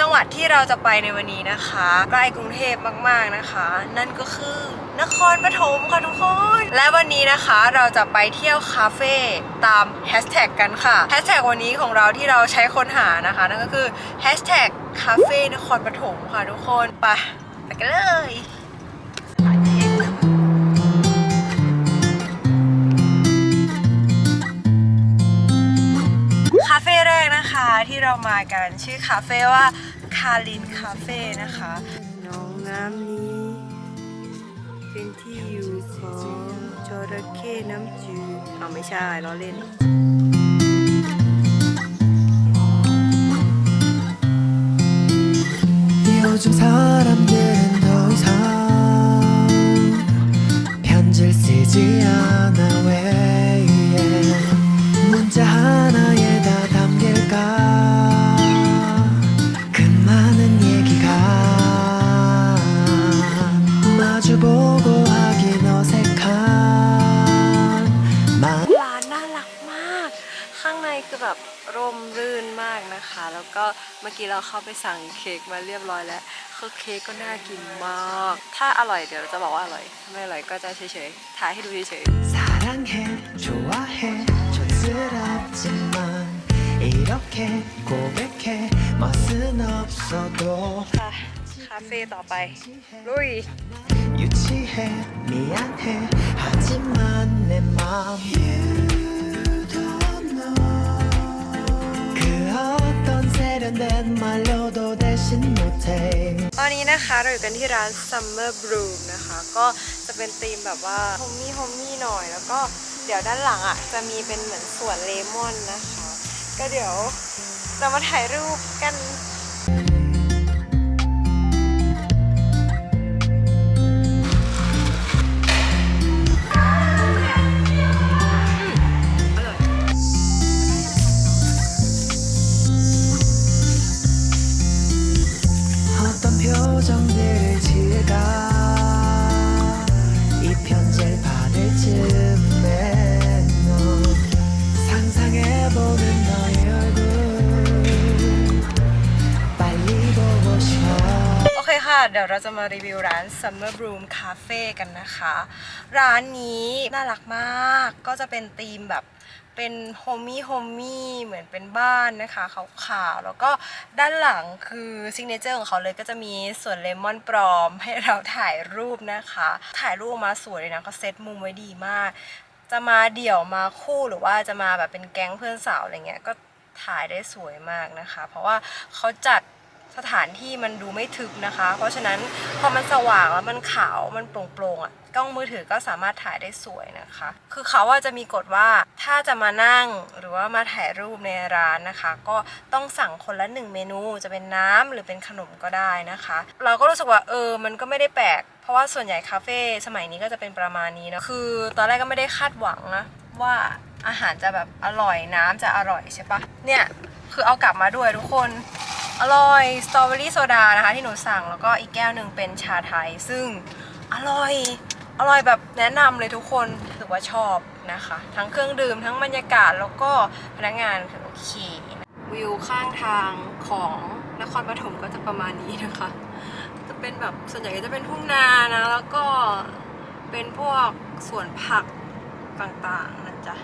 จังหวัดที่เราจะไปในวันนี้นะคะ ใกล้กรุงเทพมากๆนะคะ นั่นก็คือนครปฐมค่ะทุกคน และวันนี้นะคะเราจะไปเที่ยวคาเฟ่ตามแฮชแท็กกันค่ะแฮชแท็กวันนี้ของเราที่เราใช้ค้นหานะคะ นั่นก็คือแฮชแท็กคาเฟ่นครปฐมค่ะทุกคนไปไปกันเลยคาเฟ่แรกนะ ที่เรามากันชื่อคาเฟ่ว่าคาลินคาเฟ่นะคะน้องน้ำนี้ เป็นที่อยู่ของจระเข้น้ำจืดเอาไม่ใช่ล้อเล่น 요즘 사람들 นมากนะคะ แล้วก็เมื่อกี้เราเข้าไปสั่งเค้กมาเรียบร้อยแล้วคือเค้กก็น่ากินมาก ถ้าอร่อยเดี๋ยวจะบอกว่าอร่อยถ้าไม่อร่อยก็จะเฉยๆถ่ายให้ดูเฉย 사랑해 좋아해 촌스럽지만 이렇게 고백해 멋은 없어도 ๆค่ะคาเฟ่ต่อไปลุย 유치해 미안해 하지만 내 맘 그 말로도 대신 못해 ตอนนี้นะคะเราอยู่กันที่ร้าน Summer Bloom นะคะ ก็จะเป็นธีมแบบว่าโฮมมี่โฮมมี่หน่อย แล้วก็เดี๋ยวด้านหลังอ่ะจะมีเป็นเหมือนสวนเลมอนนะคะ ก็เดี๋ยวเรามาถ่ายรูปกัน เดี๋ยวเราจะมารีวิวร้าน Summer Bloom Cafe กันนะคะ ร้านนี้น่ารักมาก ก็จะเป็นธีมแบบเป็นโฮมี่โฮมี่เหมือนเป็นบ้านนะคะขาวๆแล้วก็ด้านหลังคือซิกเนเจอร์ของเขาเลยก็จะมีสวนเลมอนปลอมให้เราถ่ายรูปนะคะ ถ่ายรูปมาสวยเลยนะเขาเซตมุมไว้ดีมาก จะมาเดี่ยวมาคู่หรือว่าจะมาแบบเป็นแก๊งเพื่อนสาวอะไรเงี้ยก็ถ่ายได้สวยมากนะคะ เพราะว่าเขาจัด สถานที่มันดูไม่ทึบนะคะ เพราะฉะนั้นพอมันสว่างแล้วมันขาวมันโปร่งๆอะกล้องมือถือก็สามารถถ่ายได้สวยนะคะ คือเขาว่าจะมีกฎว่าถ้าจะมานั่งหรือว่ามาถ่ายรูปในร้านนะคะ ก็ต้องสั่งคนละหนึ่งเมนูจะเป็นน้ำหรือเป็นขนมก็ได้นะคะ เราก็รู้สึกว่าเออมันก็ไม่ได้แปลก เพราะว่าส่วนใหญ่คาเฟ่สมัยนี้ก็จะเป็นประมาณนี้เนอะคือตอนแรกก็ไม่ได้คาดหวังนะว่าอาหารจะแบบอร่อยน้ำจะอร่อยใช่ปะเนี่ยคือเอากลับมาด้วยทุกคน อร่อยสตรอเบอรี่โซดานะคะที่หนูสั่งแล้วก็อีกแก้วหนึ่งเป็นชาไทย ซึ่งอร่อย อร่อยแบบแนะนำเลยทุกคนถือว่าชอบนะคะ ทั้งเครื่องดื่มทั้งบรรยากาศแล้วก็พนักงานคือโอเควิวข้างทางของนครปฐมก็จะประมาณนี้นะคะ จะเป็นแบบส่วนใหญ่ก็จะเป็นทุ่งนานะ แล้วก็เป็นพวกสวนผักต่างๆนะจ๊ะ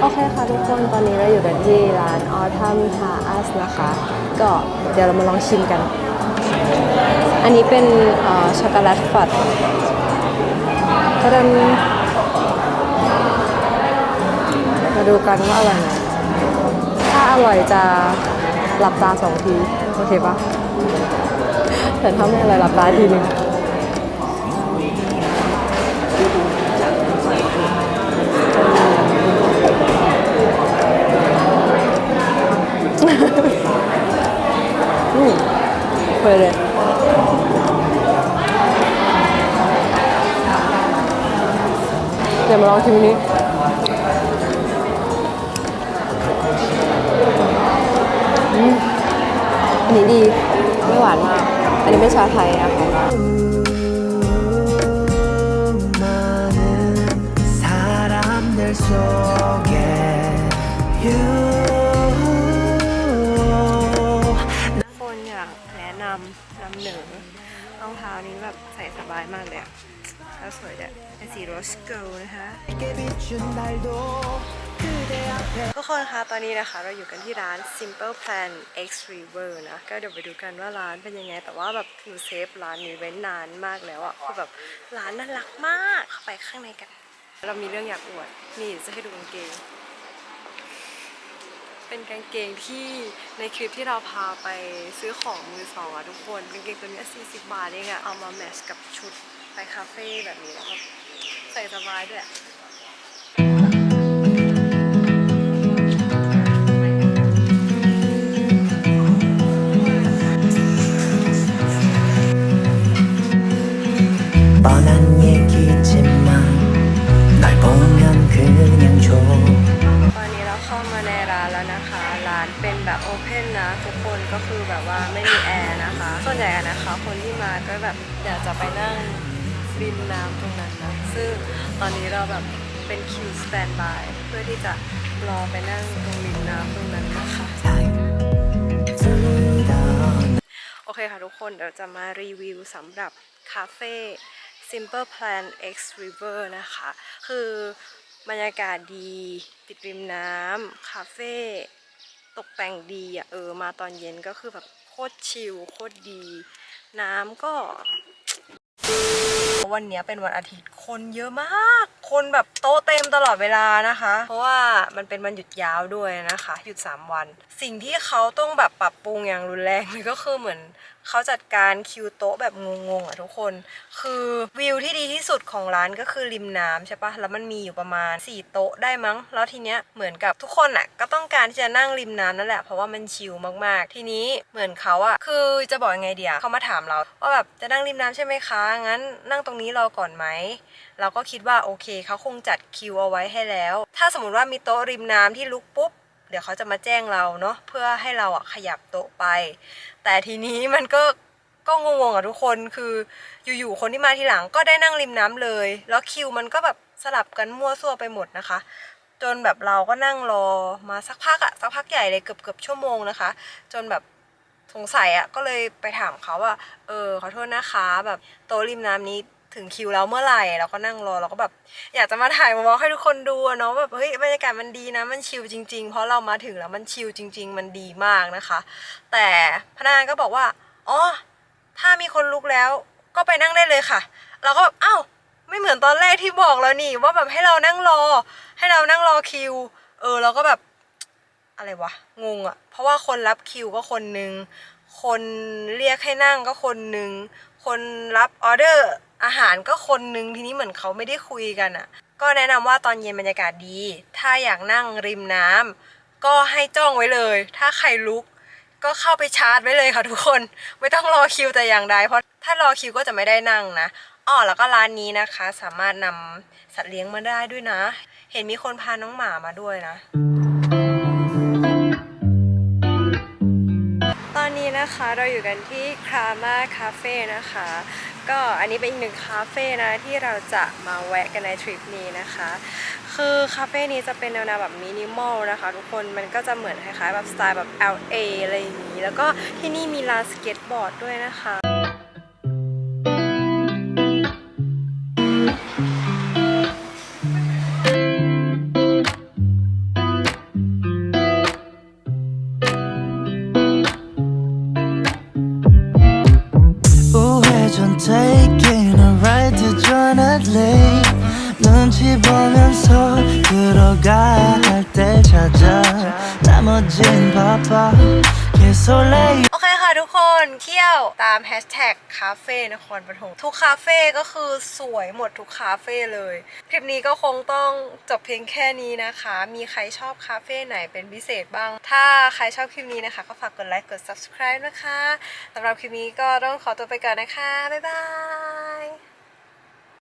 โอเคค่ะทุกคนตอนนี้เราอยู่กันที่ร้าน Autumn h a u s นะคะ ก็เดี๋ยวเรามาลองชิมกัน อันนี้เป็นช็อกโกแลตฟัดก็เดิมมาดูกันว่าอร่อยไหมถ้าอร่อยจะหลับตาสองที โอเคปะแต่ถ้าไม่อร่อยหลับตาทีหนึ่ง วยเลยเดี๋ยวมาลองชิมนี้อันนี้ดี ไม่หวานมาก อันนี้ไม่ชาไทยนะคะ let's go นะคะ ทุกคนคะ ตอนนี้นะคะ เราอยู่กันที่ร้าน Simple Plan X River นะ ก็เดี๋ยวไปดูกันว่าร้านเป็นยังไง แต่ว่าแบบหนูเซฟร้านนี้ไว้นานมากแล้วอะคือแบบร้านน่ารักมาก เข้าไปข้างในกัน เรามีเรื่องอยากอวด นี่จะให้ดูกางเกง เป็นกางเกงที่ในคลิปที่เราพาไปซื้อของมือสองอะทุกคน กางเกงตัวนี้40 บาทเองอะเอามาแมทช์กับชุดไปคาเฟ่แบบนี้แล้ว ใสบายด้วยอกนั้คิดจะมาได้ผมนั้นคือยังโชว์ตอนนี้เราเข้ามาในร้านแล้วนะคะ ร้านเป็นแบบโอเพนนะทุกคนก็คือแบบว่าไม่มีแอร์นะคะ ส่วนใหญ่นะคะ คนที่มาก็แบบอยากจะไปนั่งริมน้ำตรงนั้นนะ ซึ่งตอนนี้เราแบบเป็นคิวสแตนบายเพื่อที่จะรอไปนั่งตรงริมน้ำตรงนั้นนะคะโอเคค่ะทุกคนเดี๋ยวจะมารีวิวสำหรับคาเฟ่ Simple Plan X River นะคะ คือบรรยากาศดีติดริมน้ำคาเฟ่ตกแต่งดีอะเออมาตอนเย็นก็คือแบบโคตรชิลโคตรดี น้ำก็ วันนี้เป็นวันอาทิตย์คนเยอะมาก คนแบบโต๊ะเต็มตลอดเวลานะคะ เพราะว่ามันเป็นวันหยุดยาวด้วยนะคะ หยุด 3 วัน สิ่งที่เขาต้องแบบปรับปรุงอย่างรุนแรงเลยก็คือเหมือนเขาจัดการคิวโต๊ะแบบงงๆอะทุกคน คือวิวที่ดีที่สุดของร้านก็คือริมน้ำใช่ปะแล้วมันมีอยู่ประมาณ 4 โต๊ะได้มั้ง แล้วทีเนี้ยเหมือนกับทุกคนอะก็ต้องการที่จะนั่งริมน้ำนั่นแหละเพราะว่ามันชิลมากๆ ทีนี้เหมือนเขาอะคือจะบอกยังไงเดียเขามาถามเราว่าแบบจะนั่งริมน้ำใช่ไหมคะงั้นนั่งตรงนี้รอก่อนไหมเราก็คิดว่าโอเคเขาคงจัดคิวเอาไว้ให้แล้ว ถ้าสมมติว่ามีโต๊ะริมน้ำที่ลุกปุ๊บ เดี๋ยวเขาจะมาแจ้งเราเนาะเพื่อให้เราอะขยับโต๊ะไป แต่ทีนี้มันก็ก็งงๆอะทุกคนคืออยู่ๆคนที่มาทีหลังก็ได้นั่งริมน้ำเลย แล้วคิวมันก็แบบสลับกันมั่วซั่วไปหมดนะคะ จนแบบเราก็นั่งรอมาสักพักอะสักพักใหญ่เลยเกือบเกือบชั่วโมงนะคะ จนแบบสงสัยอะก็เลยไปถามเขาว่า เออขอโทษนะคะ แบบโต๊ะริมน้ำนี้ ถึงคิวแล้วเมื่อไหร่เราก็นั่งรอเราก็แบบอยากจะมาถ่ายมาวอลให้ทุกคนดูเนาะแบบเฮ้ยบรรยากาศมันดีนะมันชิลจริง ๆ เพราะเรามาถึงแล้วมันชิลจริง ๆ มันดีมากนะคะ แต่พนักงานก็บอกว่าอ๋อถ้ามีคนลุกแล้วก็ไปนั่งได้เลยค่ะ เราก็แบบอ้าวไม่เหมือนตอนแรกที่บอกแล้วนี่ ว่าแบบให้เรานั่งรอ ให้เรานั่งรอคิว เออเราก็แบบอะไรวะงงอะเพราะว่าคนรับคิวก็คนหนึ่งคนเรียกให้นั่งก็คนหนึ่งคนรับออเดอร์ อาหารก็คนนึงทีนี้เหมือนเขาไม่ได้คุยกันอะก็แนะนำว่าตอนเย็นบรรยากาศดี ถ้าอยากนั่งริมน้ำก็ให้จ้องไว้เลย ถ้าใครลุก ก็เข้าไปชาร์จไว้เลยค่ะทุกคน ไม่ต้องรอคิวแต่อย่างใดเพราะถ้ารอคิวก็จะไม่ได้นั่งนะอ๋อแล้วก็ร้านนี้นะคะ สามารถนำสัตว์เลี้ยงมาได้ด้วยนะ เห็นมีคนพาน้องหมามาด้วยนะตอนนี้นะคะเราอยู่กันที่ครามาคาเฟ่นะคะ ก็อันนี้เป็นอีกหนึ่งคาเฟ่นะที่เราจะมาแวะกันในทริปนี้นะคะ คือคาเฟ่นี้จะเป็นแนวแบบมินิมอลนะคะทุกคนมันก็จะเหมือนคล้ายๆแบบสไตล์แบบ LA อะไรอย่างนี้ แล้วก็ที่นี่มีลานสเก็ตบอร์ดด้วยนะคะ 진 바빠 개설레 โอเคค่ะทุกคนเที่ยวตามแฮชแท็กคาเฟ่นครปฐมทุกคาเฟ่ก็คือสวยหมดทุกคาเฟ่เลย คลิปนี้ก็คงต้องจบเพียงแค่นี้นะคะ มีใครชอบคาเฟ่ไหนเป็นพิเศษบ้าง ถ้าใครชอบคลิปนี้นะคะ ก็ฝากกดไลค์กด subscribe นะคะสำหรับคลิปนี้ก็ต้องขอตัวไปก่อนนะคะ บ๊ายบาย